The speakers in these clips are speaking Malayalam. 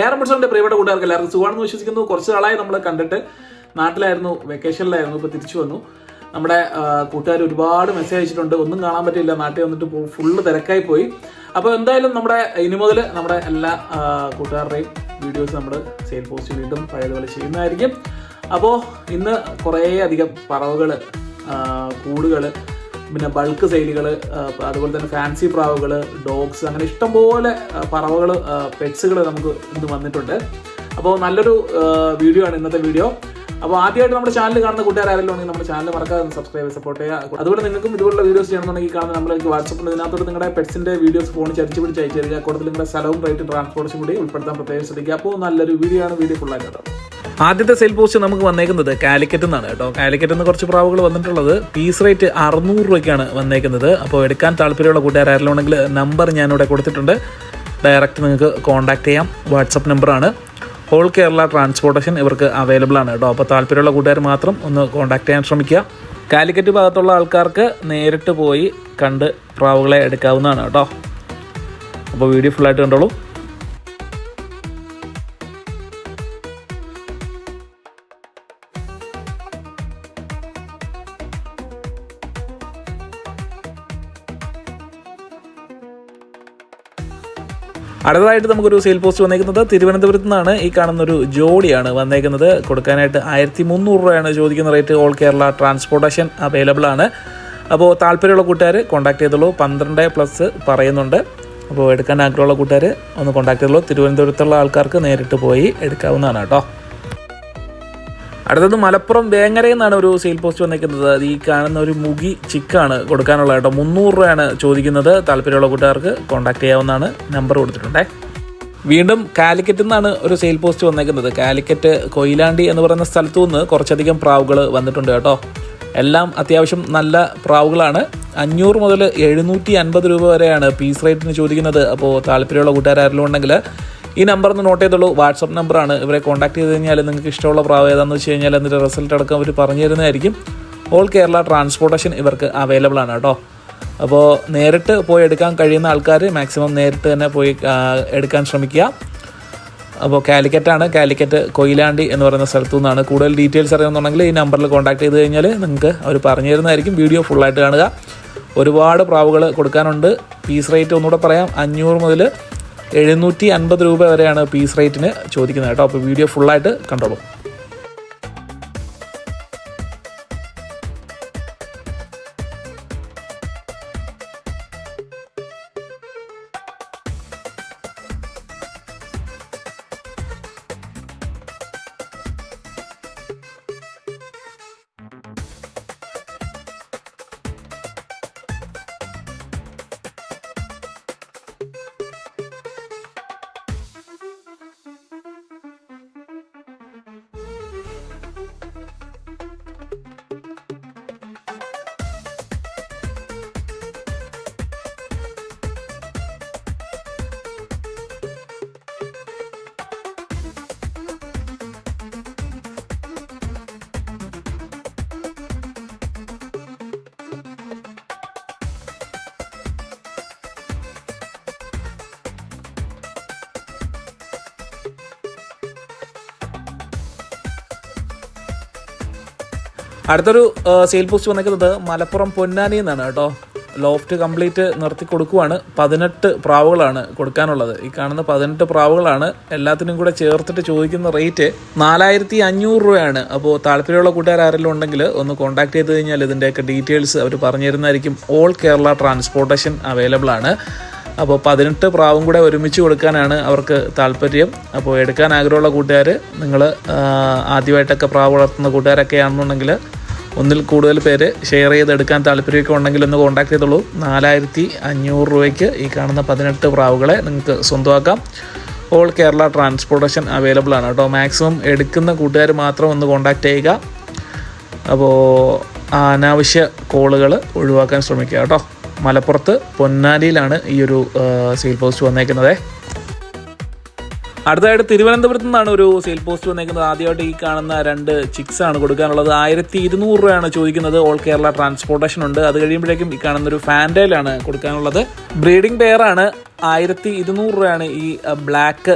ഏറെ എന്റെ പ്രിയപ്പെട്ട കൂട്ടുകാർക്ക് എല്ലാവർക്കും സുഖമാണെന്ന് വിശ്വസിക്കുന്നു. കുറച്ച് നാളായി നമ്മൾ കണ്ടിട്ട് നാട്ടിലായിരുന്നു വെക്കേഷനിലായിരുന്നു ഇപ്പോൾ തിരിച്ചു വന്നു. നമ്മുടെ കൂട്ടുകാർ ഒരുപാട് മെസ്സേജ് അയച്ചിട്ടുണ്ട്. ഒന്നും കാണാൻ പറ്റില്ല നാട്ടിൽ വന്നിട്ട് ഫുള്ള് തിരക്കായി പോയി. അപ്പോൾ എന്തായാലും നമ്മുടെ ഇനി മുതൽ നമ്മുടെ എല്ലാ കൂട്ടുകാരുടെയും വീഡിയോസ് നമ്മൾ സെയിൽ പോസ്റ്റ് വീണ്ടും പഴയതുപോലെ ചെയ്യുന്നതായിരിക്കും. അപ്പോൾ ഇന്ന് കുറേ അധികം പറവുകൾ കൂടുകൾ പിന്നെ ബൾക്ക് സെയിലുകൾ അതുപോലെ തന്നെ ഫാൻസി പ്രാവുകൾ ഡോഗ്സ് അങ്ങനെ ഇഷ്ടംപോലെ പറവകൾ പെറ്റ്സുകൾ നമുക്ക് ഇന്ന് വന്നിട്ടുണ്ട്. അപ്പോൾ നല്ലൊരു വീഡിയോ ആണ് ഇന്നത്തെ വീഡിയോ. അപ്പോൾ ആദ്യമായിട്ട് നമ്മുടെ ചാനൽ കാണുന്ന കൂട്ടുകാർ ആരെങ്കിലും ഉണ്ടെങ്കിൽ നമ്മുടെ ചാനൽ മറക്കാതെ സബ്സ്ക്രൈബ് സപ്പോർട്ട് ചെയ്യുക. അതുപോലെ നിങ്ങൾക്കും ഇതുപോലുള്ള വീഡിയോസ് ചെയ്യണമെന്നുണ്ടെങ്കിൽ കാണുന്ന നമ്മൾക്ക് വാട്സപ്പിൽ ഇതിനകത്തോട്ട് നിങ്ങളുടെ പെറ്റ്സിന്റെ വീഡിയോസ് ഫോൺ ചരിച്ച് പിടിച്ച് അയച്ചു തരിക. കൂടുതൽ നിങ്ങളുടെ സ്ഥലവും റേറ്റും ട്രാൻസ്പോർട്ടേഷൻ കൂടി ഉൾപ്പെടുത്താൻ പ്രത്യേകം ശ്രദ്ധിക്കുക. അപ്പോൾ നല്ലൊരു വീഡിയോ ആണ്. വീഡിയോ ഫുള്ളായിട്ട് കേട്ടോ ആദ്യത്തെ സെയിൽ പോസ്റ്റ് നമുക്ക് വന്നേക്കുന്നത് കാലിക്കറ്റ് നിന്നാണ് കേട്ടോ. കാലിക്കറ്റ് നിന്ന് കുറച്ച് പ്രാവുകൾ വന്നിട്ടുള്ളത്. പീസ് റേറ്റ് അറുന്നൂറ് രൂപയ്ക്കാണ് വന്നേക്കുന്നത്. അപ്പോൾ എടുക്കാൻ താല്പര്യമുള്ള കൂട്ടുകാരായാലുണ്ടെങ്കിൽ നമ്പർ ഞാനിവിടെ കൊടുത്തിട്ടുണ്ട്. ഡയറക്റ്റ് നിങ്ങൾക്ക് കോൺടാക്ട് ചെയ്യാം. വാട്സപ്പ് നമ്പറാണ് ഹോൾ കേരള ട്രാൻസ്പോർട്ടേഷൻ ഇവർക്ക് അവൈലബിൾ ആണ് കേട്ടോ. അപ്പോൾ താല്പര്യമുള്ള കൂട്ടുകാർ മാത്രം ഒന്ന് കോൺടാക്ട് ചെയ്യാൻ ശ്രമിക്കുക. കാലിക്കറ്റ് ഭാഗത്തുള്ള ആൾക്കാർക്ക് നേരിട്ട് പോയി കണ്ട് പ്രാവുകളെ എടുക്കാവുന്നതാണ് കേട്ടോ. അപ്പോൾ വീഡിയോ ഫുള്ളായിട്ട് കണ്ടോളൂ. അടുത്തതായിട്ട് നമുക്കൊരു സെയിൽ പോസ്റ്റ് വന്നേക്കുന്നത് തിരുവനന്തപുരത്ത് നിന്നാണ്. ഈ കാണുന്ന ഒരു ജോഡിയാണ് വന്നേക്കുന്നത്. കൊടുക്കാനായിട്ട് ആയിരത്തി മുന്നൂറ് രൂപയാണ് ചോദിക്കുന്ന rate all Kerala transportation available ആണ്. അപ്പോൾ താല്പര്യമുള്ള കൂട്ടുകാർ കോൺടാക്ട് ചെയ്തോളൂ. പന്ത്രണ്ട് പ്ലസ് പറയുന്നുണ്ട്. അപ്പോൾ എടുക്കാൻ ആഗ്രഹമുള്ള കൂട്ടുകാർ ഒന്ന് കോൺടാക്ട് ചെയ്തോളൂ. തിരുവനന്തപുരത്തുള്ള ആൾക്കാർക്ക് നേരിട്ട് പോയി എടുക്കാവുന്നതാണ് കേട്ടോ. അടുത്തത് മലപ്പുറം വേങ്ങരയിൽ നിന്നാണ് ഒരു സെയിൽ പോസ്റ്റ് വന്നിരിക്കുന്നത്. അത് ഈ കാണുന്ന ഒരു മുഗി ചിക്കാണ് കൊടുക്കാനുള്ള കേട്ടോ. മുന്നൂറ് രൂപയാണ് ചോദിക്കുന്നത്. താല്പര്യമുള്ള കൂട്ടുകാർക്ക് കോൺടാക്ട് ചെയ്യാവുന്നതാണ്. നമ്പർ കൊടുത്തിട്ടുണ്ടേ. വീണ്ടും കാലിക്കറ്റിൽ നിന്നാണ് ഒരു സെയിൽ പോസ്റ്റ് വന്നേക്കുന്നത് കാലിക്കറ്റ് കൊയിലാണ്ടി എന്ന് പറയുന്ന സ്ഥലത്തു നിന്ന് കുറച്ചധികം പ്രാവുകൾ വന്നിട്ടുണ്ട് കേട്ടോ. എല്ലാം അത്യാവശ്യം നല്ല പ്രാവുകളാണ്. അഞ്ഞൂറ് മുതൽ എഴുന്നൂറ്റി അൻപത് രൂപ വരെയാണ് പീസ് റേറ്റിന് ചോദിക്കുന്നത്. അപ്പോൾ താല്പര്യമുള്ള കൂട്ടുകാരെല്ലാം ഉണ്ടെങ്കിൽ ഈ നമ്പർ ഒന്ന് നോട്ട് ചെയ്തോളൂ. വാട്സപ്പ് നമ്പറാണ് ഇവരെ കോൺടാക്ട് ചെയ്ത് കഴിഞ്ഞാൽ നിങ്ങൾക്ക് ഇഷ്ടമുള്ള പ്രാവ് ഏതാണെന്ന് വെച്ച് കഴിഞ്ഞാൽ അതിന്റെ റിസൾട്ട് അടക്കം അവർ പറഞ്ഞു തരുന്നതായിരിക്കും. ഓൾ കേരള ട്രാൻസ്പോർട്ടേഷൻ ഇവർക്ക് അവൈലബിൾ ആണ് കേട്ടോ. അപ്പോൾ നേരിട്ട് പോയി എടുക്കാൻ കഴിയുന്ന ആൾക്കാർ മാക്സിമം നേരിട്ട് തന്നെ പോയി എടുക്കാൻ ശ്രമിക്കുക. അപ്പോൾ കാലിക്കറ്റാണ് കാലിക്കറ്റ് കൊയിലാണ്ടി എന്ന് പറയുന്ന സ്ഥലത്തു നിന്നാണ്. കൂടുതൽ ഡീറ്റെയിൽസ് അറിയണമെന്നുണ്ടെങ്കിൽ ഈ നമ്പറിൽ കോൺടാക്ട് ചെയ്ത് കഴിഞ്ഞാൽ നിങ്ങൾക്ക് അവർ പറഞ്ഞു തരുന്നതായിരിക്കും. വീഡിയോ ഫുള്ളായിട്ട് കാണുക. ഒരുപാട് പ്രാവുകൾ കൊടുക്കാനുണ്ട്. പീസ് റേറ്റ് ഒന്നുകൂടെ പറയാം. അഞ്ഞൂറ് മുതൽ എഴുന്നൂറ്റി അൻപത് രൂപ വരെയാണ് പീസ് റേറ്റിന് ചോദിക്കുന്നത് കേട്ടോ. അപ്പോൾ വീഡിയോ ഫുള്ളായിട്ട് കണ്ടോളൂ. അടുത്തൊരു സെയിൽ പോസ്റ്റ് വന്നിരിക്കുന്നത് മലപ്പുറം പൊന്നാനി എന്നാണ് കേട്ടോ. ലോഫ്റ്റ് കംപ്ലീറ്റ് നിർത്തി കൊടുക്കുവാണ്. പതിനെട്ട് പ്രാവുകളാണ് കൊടുക്കാനുള്ളത്. ഈ കാണുന്ന പതിനെട്ട് പ്രാവുകളാണ് എല്ലാത്തിനും കൂടെ ചേർത്തിട്ട് ചോദിക്കുന്ന റേറ്റ് നാലായിരത്തി അഞ്ഞൂറ് രൂപയാണ്. അപ്പോൾ താല്പര്യമുള്ള കൂട്ടുകാർ ആരെങ്കിലും ഉണ്ടെങ്കിൽ ഒന്ന് കോൺടാക്ട് ചെയ്ത് കഴിഞ്ഞാൽ ഇതിന്റെയൊക്കെ ഡീറ്റെയിൽസ് അവർ പറഞ്ഞു തരുന്നതായിരിക്കും ഓൾ കേരള ട്രാൻസ്പോർട്ടേഷൻ അവൈലബിൾ ആണ്. അപ്പോൾ പതിനെട്ട് പ്രാവും കൂടെ ഒരുമിച്ച് കൊടുക്കാനാണ് അവർക്ക് താല്പര്യം. അപ്പോൾ എടുക്കാൻ ആഗ്രഹമുള്ള കൂട്ടുകാർ നിങ്ങൾ ആദ്യമായിട്ടൊക്കെ പ്രാവ് വളർത്തുന്ന കൂട്ടുകാരൊക്കെ ആണെന്നുണ്ടെങ്കിൽ ഒന്നിൽ കൂടുതൽ പേര് ഷെയർ ചെയ്ത് എടുക്കാൻ താല്പര്യമൊക്കെ ഉണ്ടെങ്കിൽ ഒന്ന് കോൺടാക്ട് ചെയ്തോളൂ. നാലായിരത്തി അഞ്ഞൂറ് രൂപയ്ക്ക് ഈ കാണുന്ന പതിനെട്ട് പ്രാവുകളെ നിങ്ങൾക്ക് സ്വന്തമാക്കാം. ഓൾ കേരള ട്രാൻസ്പോർട്ടേഷൻ അവൈലബിൾ ആണ് കേട്ടോ. മാക്സിമം എടുക്കുന്ന കൂട്ടുകാർ മാത്രം ഒന്ന് കോൺടാക്ട് ചെയ്യുക. അപ്പോൾ അനാവശ്യ കോളുകൾ ഒഴിവാക്കാൻ ശ്രമിക്കുക കേട്ടോ. മലപ്പുറത്ത് പൊന്നാനിയിലാണ് ഈ ഒരു സെയിൽ പോസ്റ്റ് വന്നേക്കുന്നത്. അടുത്തതായിട്ട് തിരുവനന്തപുരത്ത് നിന്നാണ് ഒരു സെയിൽ പോസ്റ്റ് വന്നേക്കുന്നത്. ആദ്യമായിട്ട് ഈ കാണുന്ന രണ്ട് ചിക്സ് ആണ് കൊടുക്കാനുള്ളത്. ആയിരത്തി ഇരുന്നൂറ് രൂപയാണ് ചോദിക്കുന്നത്. ഓൾ കേരള ട്രാൻസ്പോർട്ടേഷൻ ഉണ്ട്. അത് കഴിയുമ്പോഴേക്കും ഈ കാണുന്ന ഒരു ഫാൻഡയിലാണ് കൊടുക്കാനുള്ളത്. ബ്രീഡിംഗ് പെയറാണ് ആയിരത്തി ഇരുന്നൂറ് രൂപയാണ് ഈ ബ്ലാക്ക്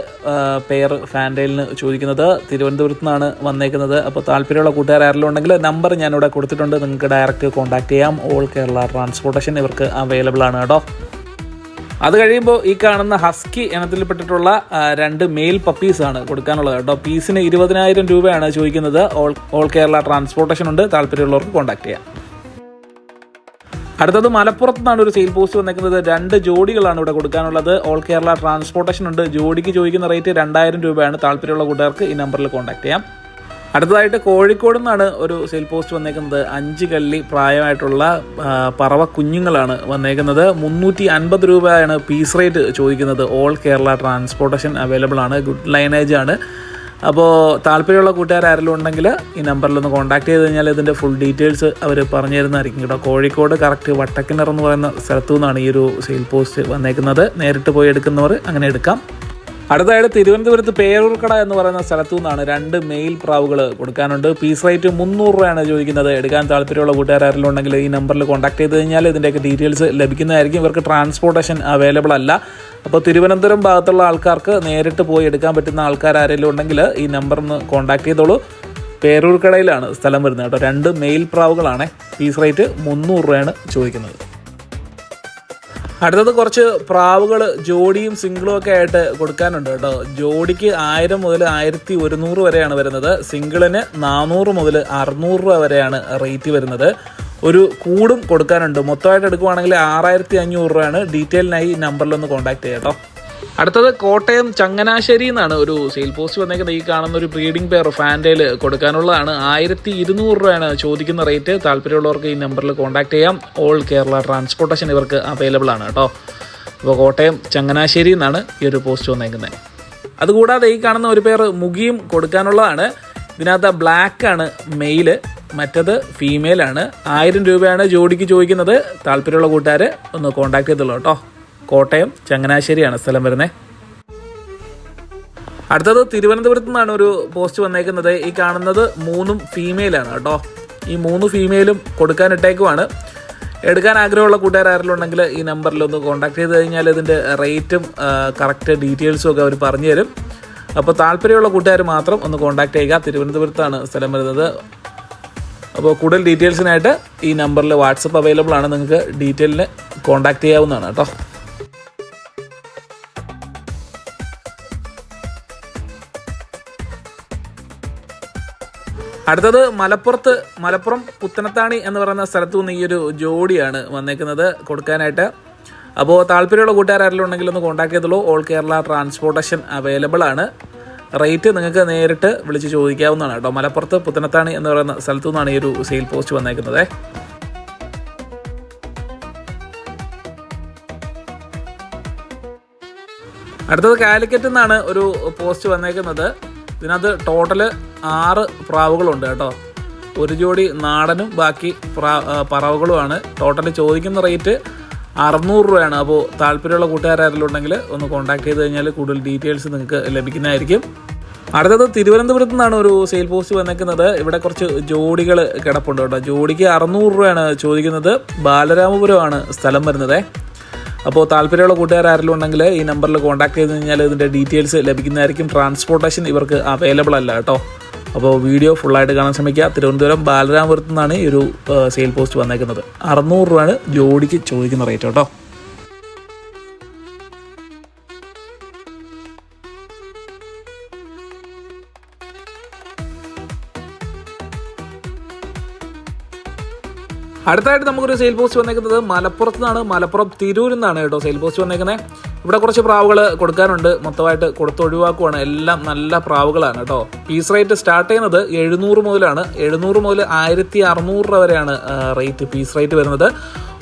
പെയർ ഫാൻഡെയിലിന് ചോദിക്കുന്നത്. തിരുവനന്തപുരത്ത് നിന്നാണ് വന്നേക്കുന്നത്. അപ്പോൾ താല്പര്യമുള്ള കൂട്ടുകാർ ആരെങ്കിലും ഉണ്ടെങ്കിൽ നമ്പർ ഞാനിവിടെ കൊടുത്തിട്ടുണ്ട്. നിങ്ങൾക്ക് ഡയറക്റ്റ് കോൺടാക്ട് ചെയ്യാം. ഓൾ കേരള ട്രാൻസ്പോർട്ടേഷൻ ഇവർക്ക് അവൈലബിൾ ആണ് കേട്ടോ. അത് കഴിയുമ്പോൾ ഈ കാണുന്ന ഹസ്കി ഇനത്തിൽപ്പെട്ടിട്ടുള്ള രണ്ട് മെയിൽ പപ്പീസാണ് കൊടുക്കാനുള്ളത് കേട്ടോ. പീസിന് ഇരുപതിനായിരം രൂപയാണ് ചോദിക്കുന്നത്. ഓൾ ഓൾ കേരള ട്രാൻസ്പോർട്ടേഷൻ ഉണ്ട്. താല്പര്യമുള്ളവർക്ക് കോൺടാക്ട് ചെയ്യാം. അടുത്തത് മലപ്പുറത്ത് നിന്നാണ് ഒരു സെയിൽ പോസ്റ്റ് വന്നേക്കുന്നത്. രണ്ട് ജോഡികളാണ് ഇവിടെ കൊടുക്കാനുള്ളത്. ഓൾ കേരള ട്രാൻസ്പോർട്ടേഷൻ ഉണ്ട്. ജോഡിക്ക് ചോദിക്കുന്ന റേറ്റ് രണ്ടായിരം രൂപയാണ്. താല്പര്യമുള്ള കൂട്ടുകാർക്ക് ഈ നമ്പറിൽ കോൺടാക്ട് ചെയ്യാം. അടുത്തതായിട്ട് കോഴിക്കോട് നിന്നാണ് ഒരു സെയിൽ പോസ്റ്റ് വന്നേക്കുന്നത്. അഞ്ച് കള്ളി പ്രായമായിട്ടുള്ള പറവ കുഞ്ഞുങ്ങളാണ് വന്നേക്കുന്നത്. മുന്നൂറ്റി അൻപത് രൂപയാണ് പീസ് റേറ്റ് ചോദിക്കുന്നത്. ഓൾ കേരള ട്രാൻസ്പോർട്ടേഷൻ അവൈലബിൾ ആണ്. ഗുഡ് ലൈനേജ് ആണ്. അപ്പോൾ താല്പര്യമുള്ള കൂട്ടുകാർ ആരെങ്കിലും ഉണ്ടെങ്കിൽ ഈ നമ്പറിൽ ഒന്ന് കോൺടാക്ട് ചെയ്ത് കഴിഞ്ഞാൽ ഇതിന്റെ ഫുൾ ഡീറ്റെയിൽസ് അവർ പറഞ്ഞു തരുന്നതായിരിക്കും. കേട്ടോ കോഴിക്കോട് കറക്റ്റ് വട്ടക്കിണർ എന്ന് പറയുന്ന സ്ഥലത്തു നിന്നാണ് ഈ ഒരു സെയിൽ പോസ്റ്റ് വന്നേക്കുന്നത്. നേരിട്ട് പോയി എടുക്കുന്നവർ അങ്ങനെ എടുക്കാം. അടുത്തതായിട്ട് തിരുവനന്തപുരത്ത് പേരൂർക്കട എന്ന് പറയുന്ന സ്ഥലത്തു നിന്നാണ് രണ്ട് മെയിൽ പ്രാവുകൾ കൊടുക്കാനുണ്ട്. പീസ് റേറ്റ് മുന്നൂറ് രൂപയാണ് ചോദിക്കുന്നത്. എടുക്കാൻ താല്പര്യമുള്ള കൂട്ടുകാർ ഉണ്ടെങ്കിൽ ഈ നമ്പറിൽ കോൺടാക്ട് ചെയ്ത് കഴിഞ്ഞാൽ ഇതിന്റെയൊക്കെ ഡീറ്റെയിൽസ് ലഭിക്കുന്നതായിരിക്കും. ഇവർക്ക് ട്രാൻസ്പോർട്ടേഷൻ അവൈലബിൾ അല്ല. അപ്പോൾ തിരുവനന്തപുരം ഭാഗത്തുള്ള ആൾക്കാർക്ക് നേരിട്ട് പോയി എടുക്കാൻ പറ്റുന്ന ആൾക്കാർ ഉണ്ടെങ്കിൽ ഈ നമ്പറിന്ന് കോൺടാക്ട് ചെയ്തോളൂ. പേരൂർക്കടയിലാണ് സ്ഥലം വരുന്നത് കേട്ടോ. രണ്ട് മെയിൽ പ്രാവുകളാണ്. പീസ് റേറ്റ് മുന്നൂറ് രൂപയാണ് ചോദിക്കുന്നത്. അടുത്തത് കുറച്ച് പ്രാവുകൾ ജോഡിയും സിംഗിളും ഒക്കെ ആയിട്ട് കൊടുക്കാനുണ്ട് കേട്ടോ. ജോഡിക്ക് ആയിരം മുതൽ ആയിരത്തി ഒരുന്നൂറ് വരെയാണ് വരുന്നത്. സിംഗിളിന് നാനൂറ് മുതൽ അറുന്നൂറ് രൂപ വരെയാണ് റേറ്റ് വരുന്നത്. ഒരു കൂടും കൊടുക്കാനുണ്ട്. മൊത്തമായിട്ട് എടുക്കുവാണെങ്കിൽ ആറായിരത്തി അഞ്ഞൂറ് രൂപയാണ്. ഡീറ്റെയിലിനായി നമ്പറിലൊന്ന് കോൺടാക്ട് ചെയ്യാം കേട്ടോ. അടുത്തത് കോട്ടയം ചങ്ങനാശ്ശേരി എന്നാണ് ഒരു സെയിൽ പോസ്റ്റ് വന്നേക്കുന്നത്. ഈ കാണുന്ന ഒരു ബ്രീഡിംഗ് പെയർ ഫാന്റയിൽ കൊടുക്കാനുള്ളതാണ്. ആയിരത്തി ഇരുന്നൂറ് രൂപയാണ് ചോദിക്കുന്ന റേറ്റ് താല്പര്യമുള്ളവർക്ക് ഈ നമ്പറിൽ കോൺടാക്ട് ചെയ്യാം. ഓൾ കേരള ട്രാൻസ്പോർട്ടേഷൻ ഇവർക്ക് അവൈലബിൾ ആണ് കേട്ടോ. അപ്പോൾ കോട്ടയം ചങ്ങനാശ്ശേരി എന്നാണ് ഈ ഒരു പോസ്റ്റ് വന്നേക്കുന്നത്. അതുകൂടാതെ ഈ കാണുന്ന ഒരു പേർ മുഖിയും കൊടുക്കാനുള്ളതാണ്. ഇതിനകത്ത് ബ്ലാക്ക് ആണ് മെയിൽ മറ്റത് ഫീമെയിലാണ് ആയിരം രൂപയാണ് ജോഡിക്ക് ചോദിക്കുന്നത്. താല്പര്യമുള്ള കൂട്ടുകാർ ഒന്ന് കോൺടാക്ട് ചെയ്തുള്ളൂ കേട്ടോ. കോട്ടയം ചങ്ങനാശ്ശേരിയാണ് സ്ഥലം വരുന്നത് അടുത്തത് തിരുവനന്തപുരത്ത് നിന്നാണ് ഒരു പോസ്റ്റ് വന്നേക്കുന്നത്. ഈ കാണുന്നത് മൂന്നും ഫീമെയിലാണ് കേട്ടോ. ഈ മൂന്ന് ഫീമെയിലും കൊടുക്കാൻ ഇട്ടേക്കുവാണ് എടുക്കാൻ ആഗ്രഹമുള്ള കൂട്ടുകാർ ആരെങ്കിലും ഈ നമ്പറിൽ ഒന്ന് കോൺടാക്ട് ചെയ്ത് കഴിഞ്ഞാൽ ഇതിന്റെ റേറ്റും കറക്റ്റ് ഡീറ്റെയിൽസും ഒക്കെ അവർ പറഞ്ഞു തരും. അപ്പോൾ താല്പര്യമുള്ള കൂട്ടുകാർ മാത്രം ഒന്ന് കോൺടാക്ട് ചെയ്യുക. തിരുവനന്തപുരത്താണ് സ്ഥലം വരുന്നത്. അപ്പോൾ കൂടുതൽ ഡീറ്റെയിൽസിനായിട്ട് ഈ നമ്പറിൽ വാട്സപ്പ് അവൈലബിൾ ആണ്. നിങ്ങൾക്ക് ഡീറ്റെയിലിന് കോൺടാക്ട് ചെയ്യാവുന്നതാണ് കേട്ടോ. അടുത്തത് മലപ്പുറത്ത് മലപ്പുറം പുത്തനത്താണി എന്ന് പറയുന്ന സ്ഥലത്തു നിന്ന് ഈ ഒരു ജോഡിയാണ് വന്നേക്കുന്നത് കൊടുക്കാനായിട്ട്. അപ്പോൾ താല്പര്യമുള്ള കൂട്ടുകാരെല്ലാം ഉണ്ടെങ്കിൽ ഒന്ന് കോൺടാക്ട് ചെയ്തോളൂ. ഓൾ കേരള ട്രാൻസ്പോർട്ടേഷൻ അവൈലബിൾ ആണ്. റേറ്റ് നിങ്ങൾക്ക് നേരിട്ട് വിളിച്ച് ചോദിക്കാവുന്നതാണ് കേട്ടോ. മലപ്പുറത്ത് പുത്തനത്താണി എന്ന് പറയുന്ന സ്ഥലത്തു നിന്നാണ് ഈ ഒരു സെയിൽ പോസ്റ്റ് വന്നേക്കുന്നത്. അടുത്തത് കാലിക്കറ്റ് നിന്നാണ് ഒരു പോസ്റ്റ് വന്നേക്കുന്നത്. ഇതിനകത്ത് ടോട്ടൽ ആറ് പ്രാവുകളുണ്ട് കേട്ടോ. ഒരു ജോഡി നാടനും ബാക്കി പ്രാ പറവുകളുമാണ്. ടോട്ടൽ ചോദിക്കുന്ന റേറ്റ് അറുന്നൂറ് രൂപയാണ്. അപ്പോൾ താല്പര്യമുള്ള കൂട്ടുകാരെല്ലാം ഉണ്ടെങ്കിൽ ഒന്ന് കോൺടാക്ട് ചെയ്ത് കഴിഞ്ഞാൽ കൂടുതൽ ഡീറ്റെയിൽസ് നിങ്ങൾക്ക് ലഭിക്കുന്നതായിരിക്കും. അടുത്തത് തിരുവനന്തപുരത്ത് നിന്നാണ് ഒരു സെയിൽ പോസ്റ്റ് വന്നേക്കുന്നത്. ഇവിടെ കുറച്ച് ജോഡികൾ കിടപ്പുണ്ട് കേട്ടോ. ജോഡിക്ക് അറുന്നൂറ് രൂപയാണ് ചോദിക്കുന്നത്. ബാലരാമപുരമാണ് സ്ഥലം വരുന്നത്. അപ്പോൾ താല്പര്യമുള്ള കൂട്ടുകാർ ആരെങ്കിലും ഉണ്ടെങ്കിൽ ഈ നമ്പറിൽ കോൺടാക്ട് ചെയ്ത് കഴിഞ്ഞാൽ ഇതിന്റെ ഡീറ്റെയിൽസ് ലഭിക്കുന്നതായിരിക്കും. ട്രാൻസ്പോർട്ടേഷൻ ഇവർക്ക് അവൈലബിൾ അല്ല കേട്ടോ. അപ്പോൾ വീഡിയോ ഫുള്ളായിട്ട് കാണാൻ ശ്രമിക്കുക. തിരുവനന്തപുരം ബാലരാമപുരത്തു നിന്നാണ് ഈ ഒരു സെയിൽ പോസ്റ്റ് വന്നേക്കുന്നത്. അറുന്നൂറ് രൂപയാണ് ജോഡിക്ക് ചോദിക്കുന്ന റേറ്റ് കേട്ടോ. അടുത്തായിട്ട് നമുക്കൊരു സെയിൽ പോസ്റ്റ് വന്നേക്കുന്നത് മലപ്പുറത്ത് നിന്നാണ് മലപ്പുറം തിരൂരിൽ നിന്നാണ് കേട്ടോ സെയിൽ പോസ്റ്റ് വന്നേക്കുന്നത്. ഇവിടെ കുറച്ച് പ്രാവുകൾ കൊടുക്കാനുണ്ട്. മൊത്തമായിട്ട് കൊടുത്ത് ഒഴിവാക്കുവാണ്. എല്ലാം നല്ല പ്രാവുകളാണ് കേട്ടോ. പീസ് റേറ്റ് സ്റ്റാർട്ട് ചെയ്യുന്നത് എഴുന്നൂറ് മുതലാണ്. എഴുന്നൂറ് മുതൽ ആയിരത്തി അറുന്നൂറ് രൂപ വരെയാണ് റേറ്റ് പീസ് റേറ്റ് വരുന്നത്.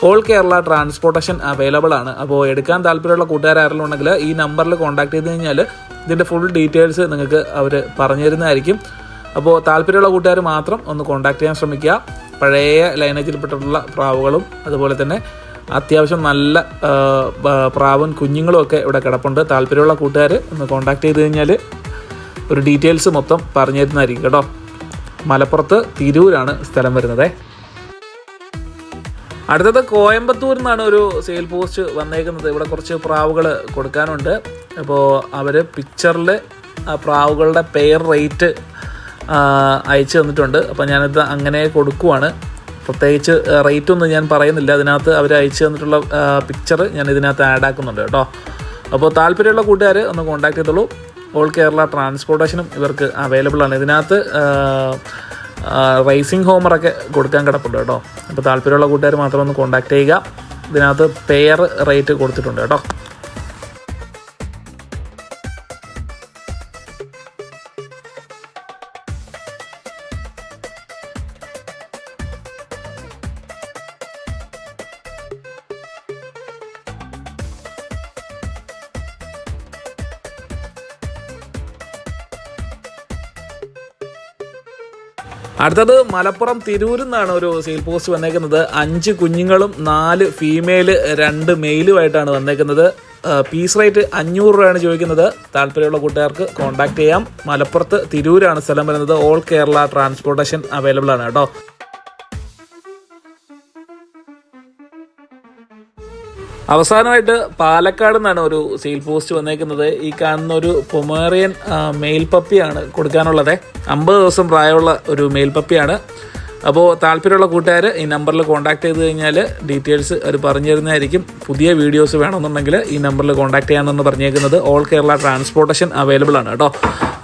ഓൾ കേരള ട്രാൻസ്പോർട്ടേഷൻ അവൈലബിൾ ആണ്. അപ്പോൾ എടുക്കാൻ താല്പര്യമുള്ള കൂട്ടുകാരെല്ലാം ഉണ്ടെങ്കിൽ ഈ നമ്പറിൽ കോൺടാക്ട് ചെയ്ത് കഴിഞ്ഞാൽ ഇതിന്റെ ഫുൾ ഡീറ്റെയിൽസ് നിങ്ങൾക്ക് അവർ പറഞ്ഞു തരുന്നതായിരിക്കും. അപ്പോൾ താല്പര്യമുള്ള കൂട്ടുകാർ മാത്രം ഒന്ന് കോൺടാക്ട് ചെയ്യാൻ ശ്രമിക്കുക. പഴയ ലൈനേജിൽപ്പെട്ടിട്ടുള്ള പ്രാവുകളും അതുപോലെ തന്നെ അത്യാവശ്യം നല്ല പ്രാവും കുഞ്ഞുങ്ങളും ഒക്കെ ഇവിടെ കിടപ്പുണ്ട്. താല്പര്യമുള്ള കൂട്ടുകാർ ഒന്ന് കോൺടാക്ട് ചെയ്ത് കഴിഞ്ഞാൽ ഒരു ഡീറ്റെയിൽസ് മൊത്തം പറഞ്ഞു തരുന്നതായിരിക്കും കേട്ടോ. മലപ്പുറത്ത് തിരൂരാണ് സ്ഥലം വരുന്നത്. അടുത്തത് കോയമ്പത്തൂർ നിന്നാണ് ഒരു സെയിൽ പോസ്റ്റ് വന്നേക്കുന്നത്. ഇവിടെ കുറച്ച് പ്രാവുകൾ കൊടുക്കാനുണ്ട്. അപ്പോൾ അവർ പിക്ചറിൽ ആ പ്രാവുകളുടെ പെയർ റേറ്റ് അയച്ചു തന്നിട്ടുണ്ട്. അപ്പോൾ ഞാനിത് അങ്ങനെ കൊടുക്കുവാണ്. പ്രത്യേകിച്ച് റേറ്റ് ഒന്നും ഞാൻ പറയുന്നില്ല. അതിനകത്ത് അവർ അയച്ചു തന്നിട്ടുള്ള പിക്ചർ ഞാൻ ഇതിനകത്ത് ആഡ് ആക്കുന്നുണ്ട് കേട്ടോ. അപ്പോൾ താല്പര്യമുള്ള കൂട്ടുകാർ ഒന്ന് കോൺടാക്ട് ചെയ്തോളൂ. ഓൾ കേരള ട്രാൻസ്പോർട്ടേഷനും ഇവർക്ക് അവൈലബിൾ ആണ്. ഇതിനകത്ത് റേസിംഗ് ഹോമറൊക്കെ കൊടുക്കാൻ കിടപ്പുണ്ട് കേട്ടോ. അപ്പോൾ താല്പര്യമുള്ള കൂട്ടുകാർ മാത്രം ഒന്ന് കോൺടാക്ട് ചെയ്യുക. ഇതിനകത്ത് പെയർ റേറ്റ് കൊടുത്തിട്ടുണ്ട് കേട്ടോ. അടുത്തത് മലപ്പുറം തിരൂരിൽ നിന്നാണ് ഒരു സെയിൽ പോസ്റ്റ് വന്നേക്കുന്നത്. അഞ്ച് കുഞ്ഞുങ്ങളും നാല് ഫീമെയിൽ രണ്ട് മെയിലുമായിട്ടാണ് വന്നേക്കുന്നത്. പീസ് റേറ്റ് അഞ്ഞൂറ് രൂപയാണ് ചോദിക്കുന്നത്. താല്പര്യമുള്ള കൂട്ടുകാർക്ക് കോൺടാക്ട് ചെയ്യാം. മലപ്പുറത്ത് തിരൂരാണ് സ്ഥലം വരുന്നത്. ഓൾ കേരള ട്രാൻസ്പോർട്ടേഷൻ അവൈലബിൾ ആണ് കേട്ടോ. അവസാനമായിട്ട് പാലക്കാട് നിന്നാണ് ഒരു സെയിൽ പോസ്റ്റ് വന്നേക്കുന്നത്. ഈ കാണുന്ന ഒരു പൊമേറിയൻ മെയിൽ കൊടുക്കാനുള്ളത്. അമ്പത് ദിവസം പ്രായമുള്ള ഒരു മെയിൽ പപ്പിയാണ് അപ്പോൾ താല്പര്യമുള്ള കൂട്ടുകാർ ഈ നമ്പറിൽ കോൺടാക്ട് ചെയ്ത് കഴിഞ്ഞാൽ ഡീറ്റെയിൽസ് അവർ പറഞ്ഞു തരുന്നതായിരിക്കും പുതിയ വീഡിയോസ് വേണമെന്നുണ്ടെങ്കിൽ ഈ നമ്പറിൽ കോൺടാക്ട് ചെയ്യാമെന്നാണ് പറഞ്ഞേക്കുന്നത്. ഓൾ കേരള ട്രാൻസ്പോർട്ടേഷൻ അവൈലബിൾ ആണ് കേട്ടോ.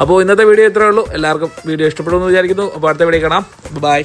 അപ്പോൾ ഇന്നത്തെ വീഡിയോ ഇത്രയേ ഉള്ളൂ. എല്ലാവർക്കും വീഡിയോ ഇഷ്ടപ്പെടുമെന്ന് വിചാരിക്കുന്നു. അപ്പോൾ അടുത്ത വീഡിയോ കാണാം. ബൈ